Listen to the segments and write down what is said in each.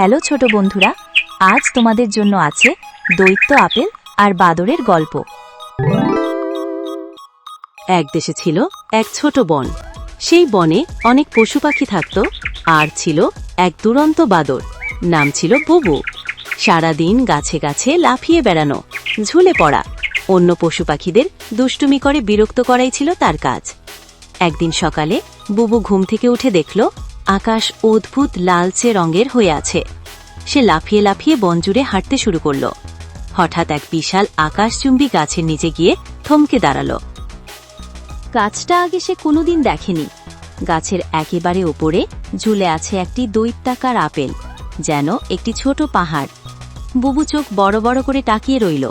Hello ছোট বন্ধুরা, আজ তোমাদের জন্য আছে দৈত্য আপেল আর বাদরের গল্প। এক দেশে ছিল এক ছোট বন। সেই বনে অনেক পশু পাখি থাকত আর ছিল এক দুরন্ত বাদর, নাম ছিল বুবু। সারাদিন গাছে গাছে লাফিয়ে বেড়ানো, ঝুলে পড়া, অন্য পশু পাখিদের দুষ্টুমি করে বিরক্ত করাই ছিল তার কাজ। একদিন সকালে বুবু ঘুম থেকে উঠে দেখল আকাশ অদ্ভুত লালচে রঙের হয়ে আছে। সে লাফিয়ে লাফিয়ে বন জুড়ে হাঁটতে শুরু করল। হঠাৎ এক বিশাল আকাশচুম্বী গাছের নিচে গিয়ে থমকে দাঁড়াল। গাছটা আগে সে কোনোদিন দেখেনি। গাছের একেবারে ওপরে ঝুলে আছে একটি দৈত্যাকার আপেল, যেন একটি ছোট পাহাড়। বুবু চোখ বড় বড় করে তাকিয়ে রইল।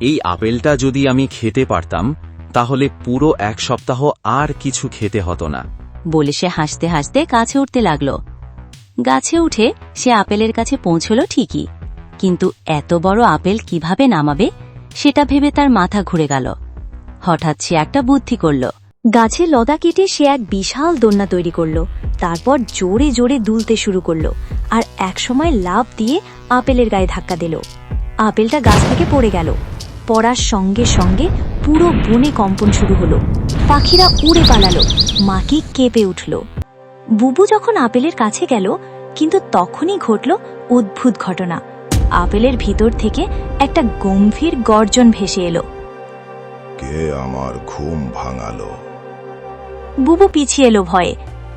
এই আপেলটা যদি আমি খেতে পারতাম, তাহলে পুরো এক সপ্তাহ আর কিছু খেতে হতো না। বলে সে হাসতে হাসতে কাছে উঠতে লাগল। গাছে উঠে সে আপেলের কাছে পৌঁছল ঠিকই। কিন্তু এত বড় আপেল কীভাবে নামাবে, সেটা ভেবে তার মাথা ঘুরে গেল। হঠাৎ সে একটা বুদ্ধি করল। গাছে লদা কেটে সে এক বিশাল দোলনা তৈরি করল। তারপর জোরে জোরে দুলতে শুরু করল আর একসময় লাভ দিয়ে আপেলের গায়ে ধাক্কা দিল। আপেলটা গাছ থেকে পড়ে গেল। পড়ার সঙ্গে সঙ্গে পুরো বনে কম্পন শুরু হলো। পাখিরা উড়ে পালালো মাকি কেঁপে উঠল। বুবু যখন আপেলের কাছে গেল কিন্তু তখনই ঘটল অদ্ভুত ঘটনা। আপেলের ভিতর থেকে একটা গম্ভীর গর্জন ভেসে এলো। কে আমার ঘুম ভাঙালো? বুবু পিছিয়ে এলো ভয়ে।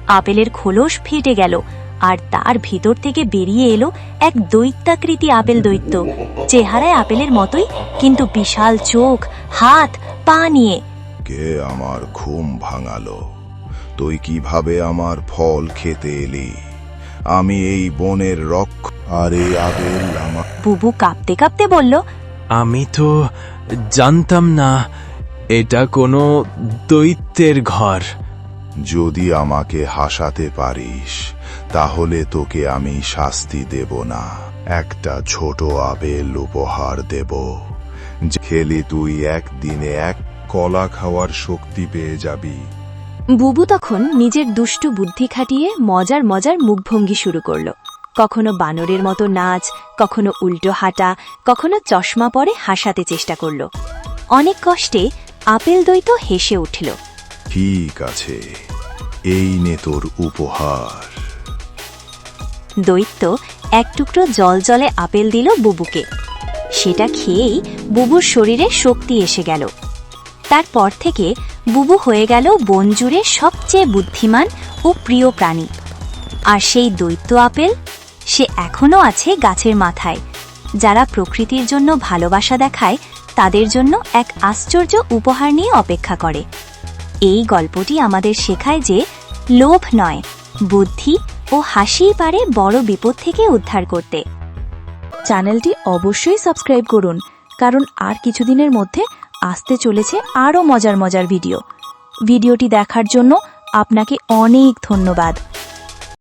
আপেলের খোলস ফেটে গেল আর তার ভিতর থেকে বেরিয়ে এলো এক দৈত্যাকৃতি আপেল দৈত্য। চেহারায় আপেলের মতোই কিন্তু বিশাল চোখ হাত পা নিয়ে। কে আমার ঘুম ভাঙালো? তুই কীভাবে আমার ফল খেতে এলি? আমি এই বনের রক্ষ আর এই আপেল আমার বুবু কাঁপতে কাঁপতে বলল আমি তো জানতাম না এটা কোনো দৈত্যের ঘর। যদি আমাকে হাসাতে পারিস তাহলে তোকে আমি শাস্তি দেব না। একটা ছোট আবেল উপহার দেব যে খেলে তুই একদিনে এক কলা খাওয়ার শক্তি পেয়ে যাবি। বুবু তখন নিজের দুষ্টু বুদ্ধি খাটিয়ে মজার মজার মুখভঙ্গি শুরু করল। কখনো বানরের মতো নাচ কখনো উল্টো হাঁটা কখনো চশমা পরে হাসাতে চেষ্টা করল। অনেক কষ্টে আপেল দৈত্য হেসে উঠল। ঠিক আছে এই নে তোর উপহার। দৈত্য এক টুকরো জল জলে আপেল দিল বুবুকে। সেটা খেয়েই বুবুর শরীরে শক্তি এসে গেল। তারপর থেকে বুবু হয়ে গেল বনজুড়ে সবচেয়ে বুদ্ধিমান ও প্রিয় প্রাণী। আর সেই দৈত্য আপেল, সে এখনও আছে গাছের মাথায়। যারা প্রকৃতির জন্য ভালোবাসা দেখায়, তাদের জন্য এক আশ্চর্য উপহার নিয়ে অপেক্ষা করে। এই গল্পটি আমাদের শেখায় যে লোভ নয়, বুদ্ধি ও হাসিই পারে বড় বিপদ থেকে উদ্ধার করতে। চ্যানেলটি অবশ্যই সাবস্ক্রাইব করুন, কারণ আর কিছুদিনের মধ্যে আসতে চলেছে আরও মজার মজার ভিডিও। ভিডিওটি দেখার জন্য আপনাকে অনেক ধন্যবাদ।